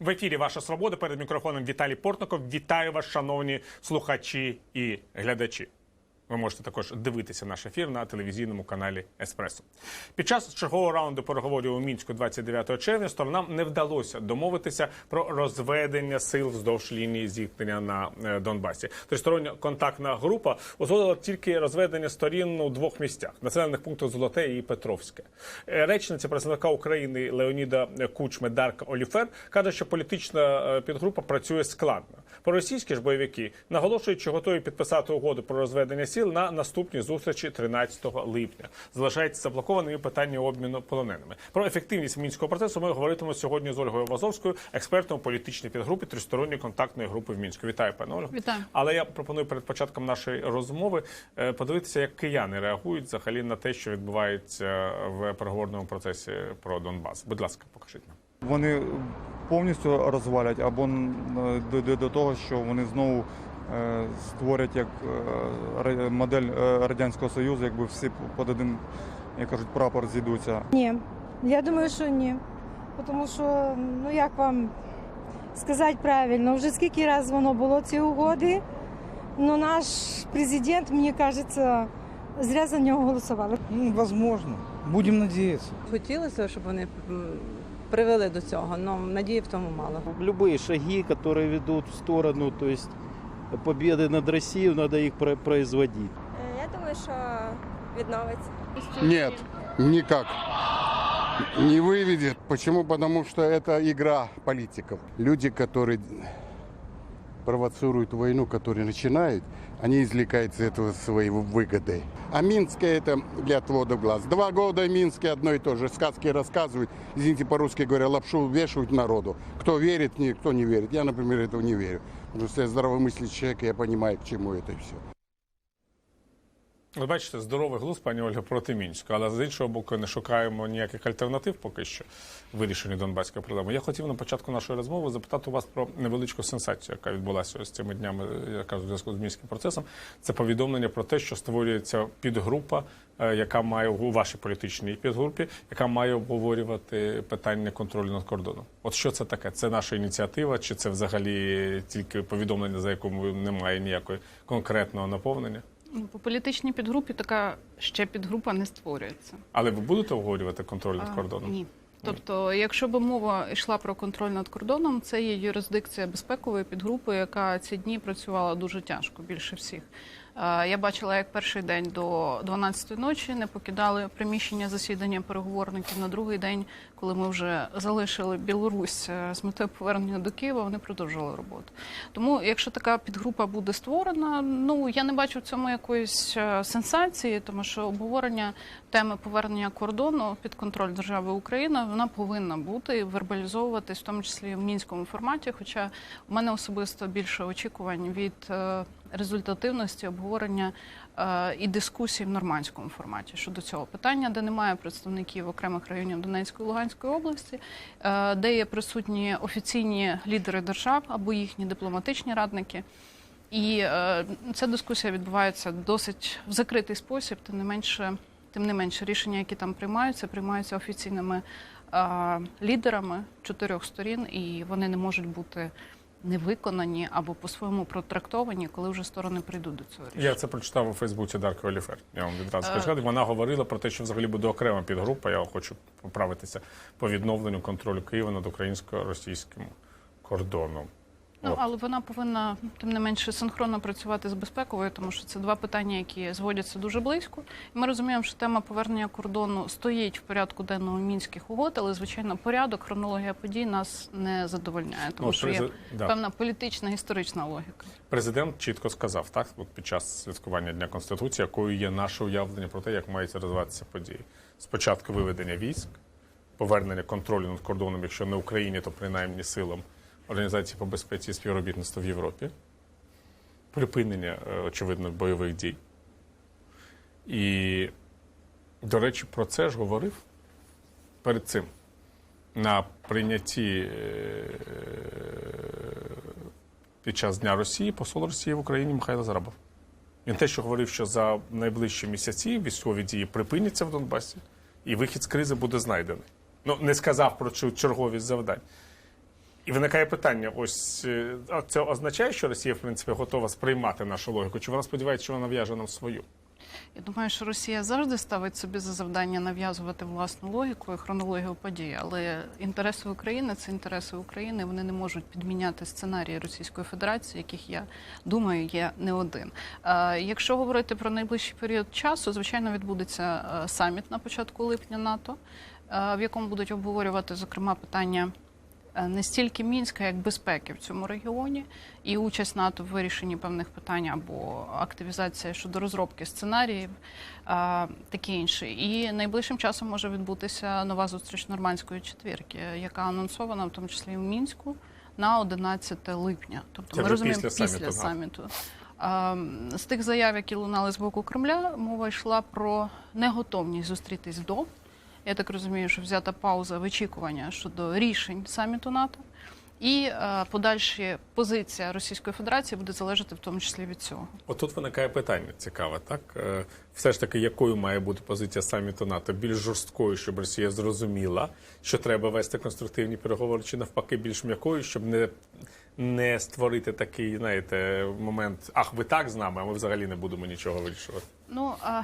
В ефірі Ваша Свобода перед мікрофоном Віталій Портников. Вітаю вас, шановні слухачі і глядачі. Ви можете також дивитися наш ефір на телевізійному каналі Еспресо. Під час чергового раунду переговорів у мінську 29 червня сторонам не вдалося домовитися про розведення сил вздовж лінії зіткнення на е, Донбасі. Тристороння контактна група узгодила тільки розведення сторін у двох місцях населених пунктах Золоте і Петровське. Е, Речниця представника України Леоніда Кучми Дарка Оліфер каже, що політична е, підгрупа працює складно. Проросійські ж бойовики наголошують, що готові підписати угоду про розведення сіл на наступній зустрічі 13 липня. Залишається заблокованим і питання обміну полоненими. Про ефективність мінського процесу ми говоритимемо сьогодні з Ольгою Вазовською, експертом у політичній підгрупі тристоронньої контактної групи в мінську. Вітаю, пане Ольго. Вітаю. Але я пропоную перед початком нашої розмови е, подивитися, як кияни реагують взагалі на те, що відбувається в переговорному процесі про Донбас. Будь ласка, покажіть нам. Вони повністю розвалять або дойде до того, що вони знову е, створять як е, модель е, радянського союзу, якби всі під один, як кажуть, прапор зійдуться. Ні, я думаю, що ні. Тому що, ну як вам сказати правильно, вже скільки разів воно було ці угоди, ну наш президент, мені кажеться, зря за нього голосували. Ну, возможно. Будем надеяться. Хотілося, щоб вони привели до цього, але надії в тому мало. Любые шаги, которые ведут в сторону, то есть победы над Россией, надо их про- производить. Е, Я думаю, що відновиться. Нет, никак. Не выведет. Почему? Потому что это игра политиков. Люди, которые провоцируют войну, которые начинают, они извлекают из этого свои выгоды. А Минское это для отвода глаз. Два года в Минске одно и то же. Сказки рассказывают, извините, по-русски говоря, лапшу вешают народу. Кто верит, никто не верит. Я, например, этого не верю. Потому что я здравомыслящий человек, я понимаю, к чему это все. Ви бачите, здоровий глузд, пані Ольга, проти мінську, але з іншого боку, не шукаємо ніяких альтернатив поки що вирішенню донбаської проблеми. Я хотів на початку нашої розмови запитати вас про невеличку сенсацію, яка відбулася ось цими днями, яка в зв'язку з мінським процесом. Це повідомлення про те, що створюється підгрупа, е, яка має у вашій політичній підгрупі, яка має обговорювати питання контролю над кордоном. От що це таке? Це наша ініціатива, чи це взагалі тільки повідомлення, за якому немає ніякої конкретного наповнення? Ну, По політичній підгрупі така ще підгрупа не створюється. Але ви будете обговорювати контроль над А, кордоном? Ні. Тобто, якщо б мова йшла про контроль над кордоном, це є юрисдикція безпекової підгрупи, яка ці дні працювала дуже тяжко, більше всіх. Е, Я бачила, як перший день до 12-ї ночі не покидали приміщення засідання переговорників. На другий день, коли ми вже залишили Білорусь е, з метою повернення до Києва, вони продовжували роботу. Тому, якщо така підгрупа буде створена, ну я не бачу в цьому якоїсь е, сенсації, тому що обговорення теми повернення кордону під контроль держави Україна вона повинна бути і вербалізовуватись, в тому числі в мінському форматі. Хоча у мене особисто більше очікувань від результативності обговорення е, і дискусій в нормандському форматі щодо цього питання, де немає представників окремих районів Донецької і Луганської області, е, де є присутні офіційні лідери держав або їхні дипломатичні радники. І е, ця дискусія відбувається досить в закритий спосіб, тим не менше, тим не менше, рішення, які там приймаються, приймаються офіційними лідерами чотирьох сторін, і вони не можуть бути не виконані або по-своєму протрактовані, коли вже сторони прийдуть до цього рішення. Я це прочитав у Фейсбуці Дарки Оліфер. Я вам відразу Е. хочу. Вона говорила про те, що взагалі буде окрема підгрупа. Я хочу поправитися по відновленню контролю Києва над українсько-російським кордоном. Ну, але вона повинна тим не менше синхронно працювати з безпековою, тому що це два питання, які зводяться дуже близько. І ми розуміємо, що тема повернення кордону стоїть в порядку денного мінських угод, але звичайно порядок, хронологія подій нас не задовольняє, тому Ну, що є да. певна політична історична логіка. Президент чітко сказав так, от під час святкування Дня Конституції, якою є наше уявлення про те, як мають розвиватися події. Спочатку виведення військ, повернення контролю над кордоном, якщо не Україні, то принаймні силам Організації по безпеці і співробітництва в Європі, припинення, е, очевидно, бойових дій. І, до речі, про це ж говорив перед цим на прийнятті е, під час Дня Росії посол Росії в Україні Михайло Зарабов. Він те, що говорив, що за найближчі місяці військові дії припиняться в Донбасі, і вихід з кризи буде знайдений. Ну, не сказав про цю черговість завдань. І виникає питання: ось е, це означає, що Росія, в принципі, готова сприймати нашу логіку? Чи вона сподівається, що вона нав'яже нам свою? Я думаю, що Росія завжди ставить собі за завдання нав'язувати власну логіку і хронологію подій, але інтереси України це інтереси України. Вони не можуть підміняти сценарії Російської Федерації, яких я думаю є не один. Якщо говорити про найближчий період часу, звичайно, відбудеться е, саміт на початку липня НАТО, е, в якому будуть обговорювати зокрема питання. Е, Не стільки Мінська, як безпеки в цьому регіоні, і участь НАТО в вирішенні певних питань або активізація щодо розробки сценаріїв, а, таке інше. І найближчим часом може відбутися нова зустріч нормандської четвірки, яка анонсована в тому числі в мінську на 11 липня. Тобто Це ми розуміємо після після, саміту, саміту. З тих заяв, які лунали з боку Кремля, мова йшла про неготовність зустрітись до. Я так розумію, що взята пауза вичікування щодо рішень саміту НАТО. І е, подальші позиція Російської Федерації буде залежати в тому числі від цього. Отут виникає питання цікаве, так? Е, Все ж таки, якою має бути позиція саміту НАТО? Більш жорсткою, щоб Росія зрозуміла, що треба вести конструктивні переговори, чи навпаки, більш м'якою, щоб не, не створити такий, знаєте, момент, ах, ви так з нами, а ми взагалі не будемо нічого вирішувати. Ну а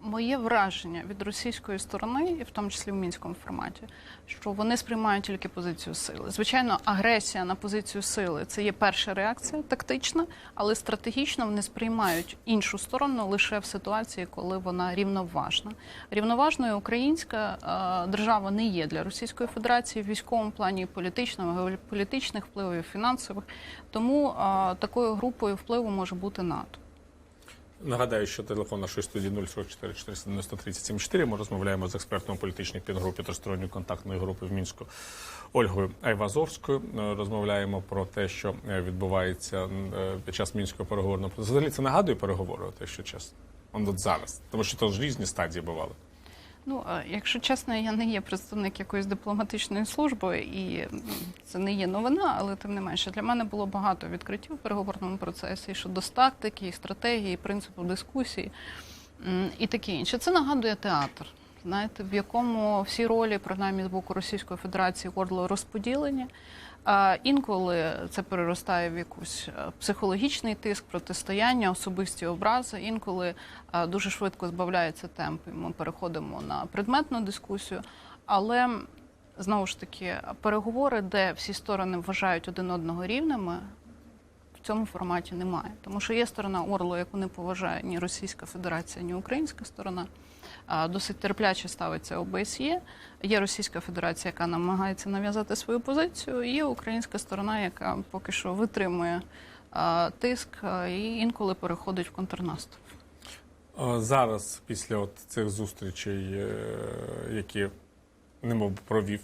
моє враження від російської сторони, і в тому числі в мінському форматі, що вони сприймають тільки позицію сили. Звичайно, агресія на позицію сили це є перша реакція, тактична, але стратегічно вони сприймають іншу сторону лише в ситуації, коли вона рівноважна. Рівноважною українська е, держава не є для Російської Федерації в військовому плані, політичному, геополітичних впливів, фінансових. Тому е, такою групою впливу може бути НАТО. Нагадаю, що телефон нашої студії 044 490 37 Ми розмовляємо з експертом політичної підгрупи тристоронньої контактної групи в Мінську Ольгою Айвазовською. Е, Розмовляємо про те, що е, відбувається е, під час мінського переговорного. Взагалі це нагадує переговори, те, що чесно. Он от зараз, тому що то ж різні стадії бували. Ну, якщо чесно, я не є представник якоїсь дипломатичної служби, і це не є новина, але тим не менше для мене було багато відкриттів в переговорному процесі щодо тактики, стратегії, принципу дискусії і таке інше. Це нагадує театр. Знаєте, в якому всі ролі, принаймні з боку Російської Федерації, горло розподілені. А інколи це переростає в якусь психологічний тиск, протистояння, особисті образи. Інколи е, дуже швидко збавляється темп, і ми переходимо на предметну дискусію. Але знову ж таки, переговори, де всі сторони вважають один одного рівними, в цьому форматі немає. Тому що є сторона Орлу, яку не поважає ні Російська Федерація, ні українська сторона. Досить терпляче ставиться ОБСЄ. Є Російська Федерація, яка намагається нав'язати свою позицію. і Є українська сторона, яка поки що витримує тиск і інколи переходить в контрнаступ. Зараз, після от цих зустрічей, е, які немов провів,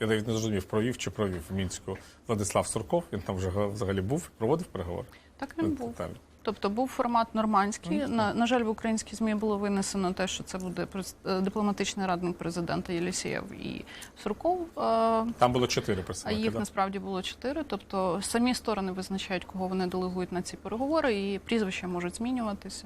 я навіть не зрозумів, провів чи провів в Мінську Владислав Сурков. Він там вже взагалі був, проводив переговори. Так він був. Там. Тобто був формат нормандський. На, на жаль, в українські змі було винесено те, що це буде е, дипломатичний радник президента Єлісєєв і Сурков. Е, Там було чотири А їх да? насправді було чотири. Тобто самі сторони визначають, кого вони делегують на ці переговори, і прізвища можуть змінюватися.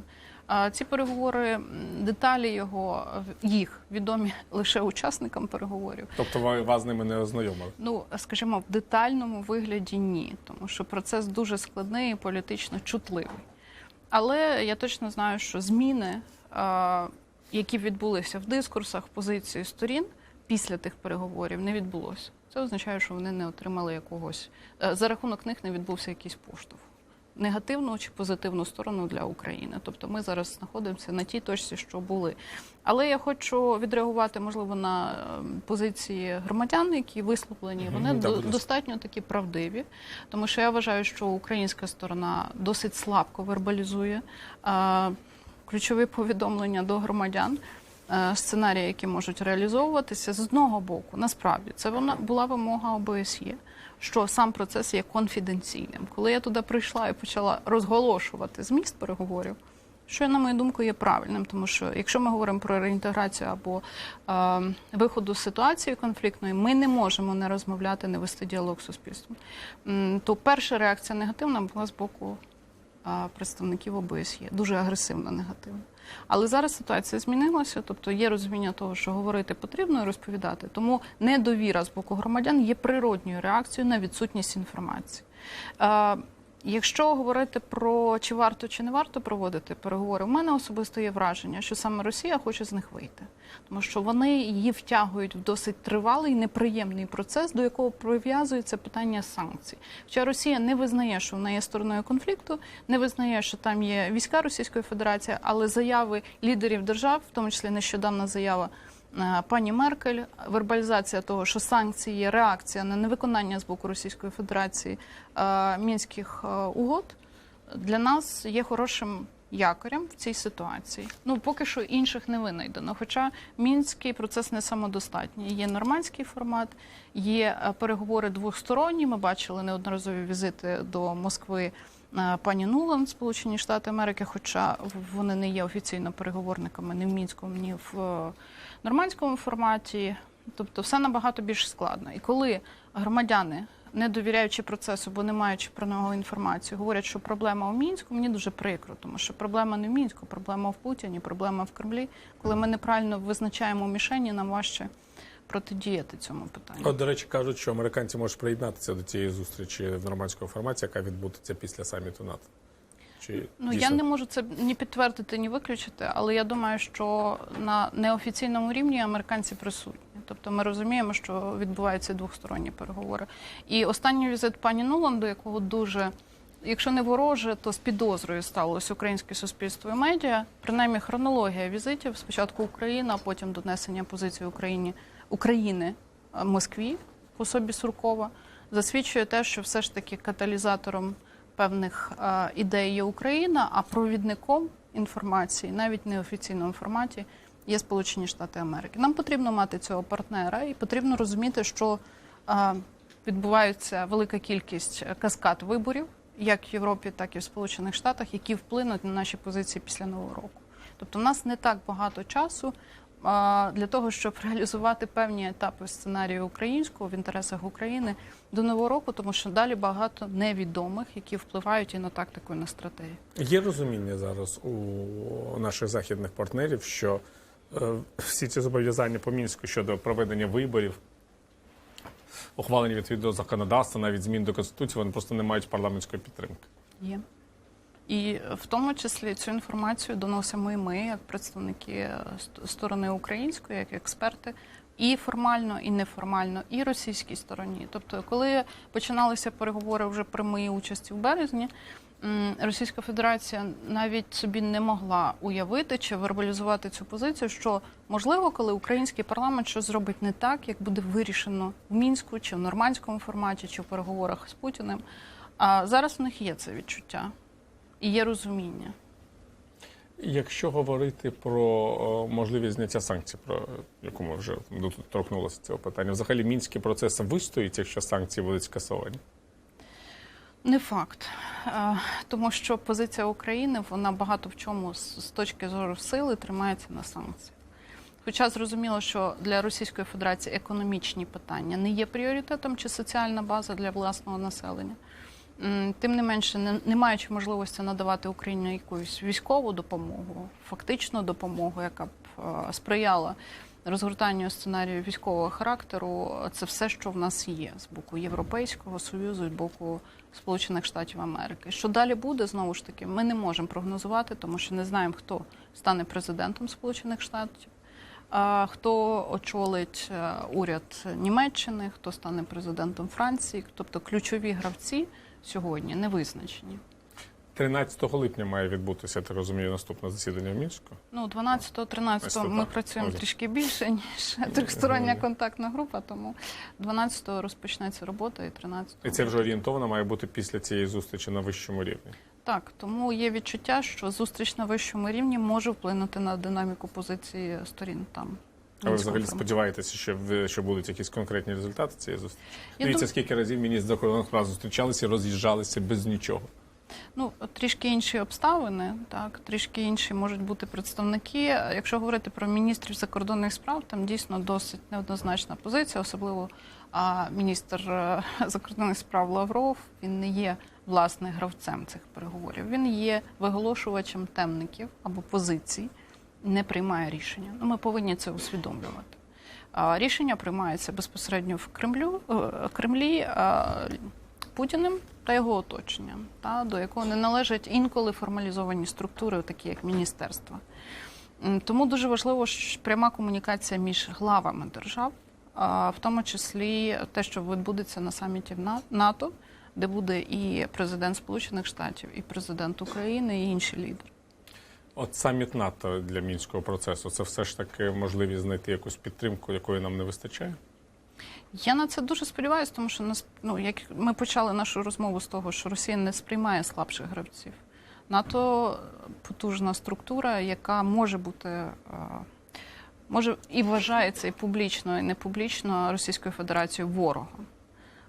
Ці переговори, деталі його їх відомі лише учасникам переговорів. Тобто ви- вас з ними не ознайомили. Ну, скажімо, в детальному вигляді ні, тому що процес дуже складний і політично чутливий. Але я точно знаю, що зміни, які відбулися в дискурсах, позиції сторін після тих переговорів, не відбулося. Це означає, що вони не отримали якогось е, за рахунок них не відбувся якийсь поштовх. Негативну чи позитивну сторону для України. Тобто ми зараз знаходимося на тій точці, що були. Але я хочу відреагувати, можливо, на е, позиції громадян, які висловлені. Вони да, до- достатньо такі правдиві, тому що я вважаю, що українська сторона досить слабко вербалізує е, ключові повідомлення до громадян. е, Сценарії, які можуть реалізовуватися з одного боку, насправді це вона була вимога ОБСЄ, що сам процес є конфіденційним. Коли я туди прийшла і почала розголошувати зміст переговорів, що на мою думку є правильним, тому що якщо ми говоримо про реінтеграцію або е, виходу з ситуації конфліктної, ми не можемо не розмовляти, не вести діалог з суспільством. То перша реакція негативна була з боку представників ОБСЄ, дуже агресивно негативна. Але зараз ситуація змінилася, тобто є розуміння того, що говорити потрібно і розповідати. Тому недовіра з боку громадян є природньою реакцією на відсутність інформації. Якщо говорити про чи варто чи не варто проводити переговори, в мене особисто є враження, що саме Росія хоче з них вийти, тому що вони її втягують в досить тривалий неприємний процес, до якого прив'язується питання санкцій. Хоча Росія не визнає, що вона є стороною конфлікту, не визнає, що там є війська Російської Федерації, але заяви лідерів держав, в тому числі нещодавна заява пані Меркель, вербалізація того, що санкції є реакція на невиконання з боку Російської Федерації е, мінських е, угод, для нас є хорошим якорем в цій ситуації. Ну поки що інших не винайдено. Хоча мінський процес не самодостатній. Є нормандський формат, є е, переговори двосторонні. Ми бачили неодноразові візити до Москви. Е, Пані Нулан, Сполучені Штати Америки, хоча вони не є офіційно переговорниками ні в мінському, ні в е, нормандському форматі. Тобто все набагато більш складно. І коли громадяни, не довіряючи процесу, бо не маючи про нього інформацію, говорять, що проблема у мінську, мені дуже прикро, тому що проблема не в мінську, проблема в Путіні, проблема в Кремлі. Коли ми неправильно визначаємо мішені, нам важче протидіяти цьому питанню. От, до речі, кажуть, що американці можуть приєднатися до цієї зустрічі в нормандському форматі, яка відбудеться після саміту НАТО. Чи Ну дійсно? я не можу це ні підтвердити, ні виключити, але я думаю, що на неофіційному рівні американці присутні. Тобто ми розуміємо, що відбуваються двосторонні переговори. І останній візит пані Нулан, до якого дуже, якщо не вороже, то з підозрою ставилось українське суспільство і медіа. Принаймні хронологія візитів спочатку Україна, а потім донесення позиції Україні України е, Москві в особі Суркова засвідчує те, що все ж таки каталізатором певних е, ідей є Україна, а провідником інформації, навіть неофіційному форматі, є Сполучені Штати Америки. Нам потрібно мати цього партнера, і потрібно розуміти, що е, відбувається велика кількість каскад виборів, як в Європі, так і в Сполучених Штатах, які вплинуть на наші позиції після нового року. Тобто, в нас не так багато часу для того, щоб реалізувати певні етапи сценарію українського в інтересах України до нового року, тому що далі багато невідомих, які впливають і на тактику, і на стратегію. Є розуміння зараз у наших західних партнерів, що е, всі ці зобов'язання по мінську щодо проведення виборів, ухвалення відповідного законодавства, навіть змін до конституції, вони просто не мають парламентської підтримки. Є. І в тому числі цю інформацію доносимо і ми, як представники е, сторони української, як експерти, і формально, і неформально, і російській стороні. Тобто, коли починалися переговори вже при моїй участі в березні, Російська Федерація навіть собі не могла уявити чи вербалізувати цю позицію, що можливо, коли український парламент щось зробить не так, як буде вирішено в мінську чи в нормандському форматі, чи в переговорах з Путіним. А зараз в них є це відчуття і є розуміння. Якщо говорити про е, можливість зняття санкцій, про яку ми вже торкнулося цього питання, взагалі мінський процес вистоїть, якщо санкції будуть скасовані. Не факт, Е, тому що позиція України вона багато в чому з точки зору сили тримається на санкціях. Хоча зрозуміло, що для Російської Федерації економічні питання не є пріоритетом чи соціальна база для власного населення. Тим не менше, не, не маючи можливості надавати Україні якусь військову допомогу, фактичну допомогу, яка б е, сприяла розгортанню сценарію військового характеру, це все, що в нас є з боку Європейського союзу, з боку Сполучених Штатів Америки. Що далі буде, знову ж таки, ми не можемо прогнозувати, тому що не знаємо, хто стане президентом Сполучених Штатів. Хто очолить е, уряд Німеччини, хто стане президентом Франції, тобто ключові гравці сьогодні не визначені. 13 липня має відбутися, я так розумію, наступне засідання в Мінську. Ну, 12-13 ми працюємо ось. трішки більше, ніж трьохстороння контактна група, тому 12-го розпочнеться робота і 13-го. І це вже орієнтовано має бути після цієї зустрічі на вищому рівні. Так, тому є відчуття, що зустріч на вищому рівні може вплинути на динаміку позиції сторін там. А ви взагалі сподіваєтеся, що, що будуть якісь конкретні результати цієї зустрічі? Я Дивіться, дум- скільки разів міністр закордонних справ зустрічалися і роз'їжджалися без нічого. Ну, трішки інші обставини, так, трішки інші можуть бути представники. Якщо говорити про міністрів закордонних справ, там дійсно досить неоднозначна позиція, особливо а, міністр е, закордонних справ Лавров. Він не є власне гравцем цих переговорів. Він є виголошувачем темників або позицій, не приймає рішення. Ну, ми повинні це усвідомлювати. Рішення приймаються безпосередньо в Кремлю, е, Кремлі Путіним та його оточенням, та, до якого не належать інколи формалізовані структури, такі як міністерства. Тому дуже важливо що пряма комунікація між главами держав, в тому числі те, що відбудеться на саміті НАТО, де буде і президент Сполучених Штатів, і президент України, і інші лідери. От саміт НАТО для мінського процесу це все ж таки можливість знайти якусь підтримку, якої нам не вистачає. Я на це дуже сподіваюся, тому що ну як ми почали нашу розмову з того, що Росія не сприймає слабших гравців. НАТО потужна структура, яка може бути е, може і вважається і публічно, і не публічно Російською Федерацією ворогом.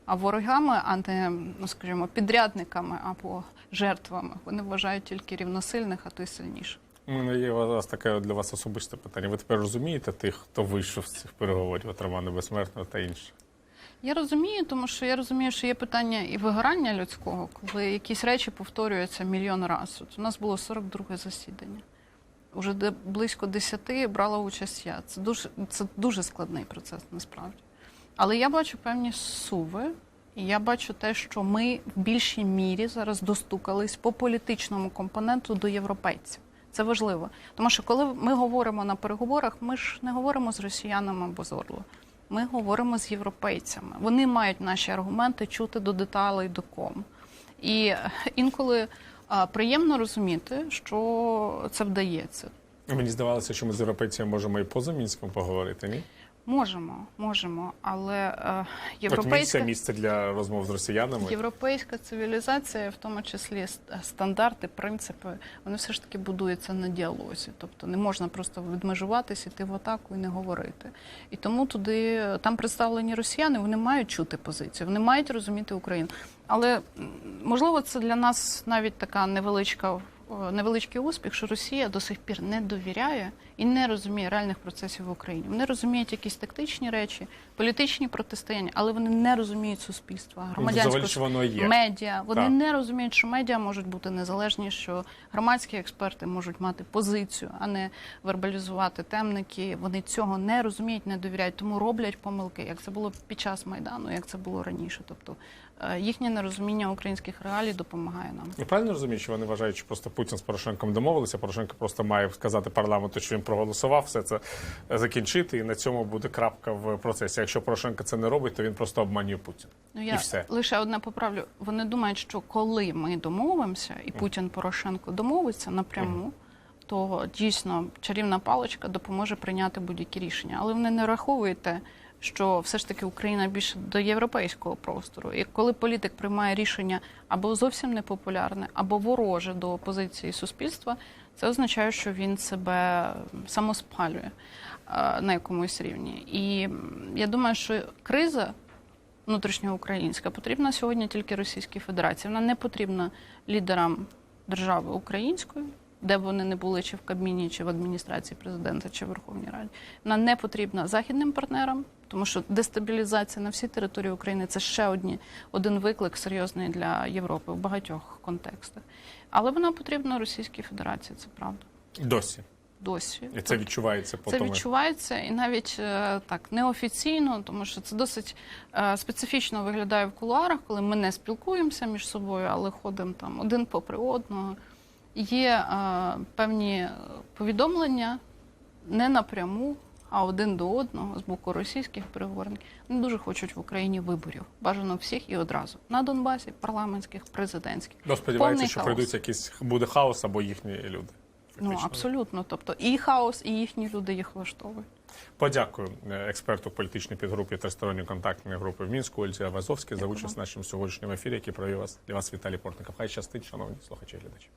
А ворогами, а не, ну скажімо, підрядниками або жертвами, вони вважають тільки рівносильних, а то й сильніших. У мене є у вас таке для вас особисте питання. Ви тепер розумієте тих, хто вийшов з цих переговорів, от Романа Безсмертного та інше? Я розумію, тому що я розумію, що є питання і вигорання людського, коли якісь речі повторюються мільйон разів. От у нас було 42 засідання. Уже де близько 10 брала участь я. Це дуже, це дуже складний процес насправді. Але я бачу певні суви, я бачу те, що ми в більшій мірі зараз достукались по політичному компоненту до європейців. Це важливо. Тому що коли ми говоримо на переговорах, ми ж не говоримо з росіянами або з Орло. Ми говоримо з європейцями. Вони мають наші аргументи чути до деталей, до ком. І інколи приємно розуміти, що це вдається. Мені здавалося, що ми з європейцями можемо і поза мінськом поговорити. Ні, Можемо, можемо, але е, от місце європейська, місце для розмов з росіянами. європейська цивілізація, в тому числі стандарти, принципи, вони все ж таки будуються на діалозі. Тобто не можна просто відмежуватись, іти в атаку і не говорити. І тому туди там представлені росіяни, вони мають чути позицію, вони мають розуміти Україну. Але можливо, це для нас навіть така невеличка. Невеличкий успіх, що Росія до сих пір не довіряє і не розуміє реальних процесів в Україні. Вони розуміють якісь тактичні речі, політичні протистояння, але вони не розуміють суспільства, громадянського воно є. медіа. Вони Так. не розуміють, що медіа можуть бути незалежні, що громадські експерти можуть мати позицію, а не вербалізувати темники. Вони цього не розуміють, не довіряють, тому роблять помилки, як це було під час майдану, як це було раніше. Тобто їхнє нерозуміння українських реалій допомагає нам. Я правильно розумію, що вони вважають, що просто Путін з Порошенком домовилися. Порошенко просто має сказати парламенту, що він проголосував, все це закінчити, і на цьому буде крапка в процесі. Якщо Порошенко це не робить, то він просто обманює Путін. Ну я І все. лише одне поправлю. Вони думають, що коли ми домовимося, і Путін Порошенко домовиться напряму, то дійсно чарівна паличка допоможе прийняти будь-які рішення. Але вони не раховують те, що все ж таки Україна більше до європейського простору. І коли політик приймає рішення або зовсім непопулярне, або вороже до позиції суспільства, це означає, що він себе самоспалює е, на якомусь рівні. І я думаю, що криза внутрішньоукраїнська потрібна сьогодні тільки Російській Федерації. Вона не потрібна лідерам держави української, де б вони не були чи в Кабміні, чи в адміністрації президента, чи в Верховній Раді. Вона не потрібна західним партнерам, тому що дестабілізація на всій території України це ще одні, один виклик серйозний для Європи в багатьох контекстах. Але вона потрібна Російській Федерації, це правда. Досі. Досі. І це відчувається по Це тому. відчувається і навіть е, так неофіційно, тому що це досить е, специфічно виглядає в кулуарах, коли ми не спілкуємося між собою, але ходимо там один попри одного. Є е, певні повідомлення не напряму, а один до одного з боку російських переговорників. Вони дуже хочуть в Україні виборів. Бажано всіх і одразу на Донбасі, парламентських, президентських. Ну, сподіваються, що прийдуть якісь буде хаос або їхні люди. Ну абсолютно. Тобто і хаос, і їхні люди їх влаштовують. Подякую е, експерту політичної підгрупи тристоронньої контактної групи в Мінську Ользі Авазовській за участь в нашому сьогоднішньому ефірі, який провів вас для вас Віталій Портников. Хай щастить, шановні слухачі і глядачі.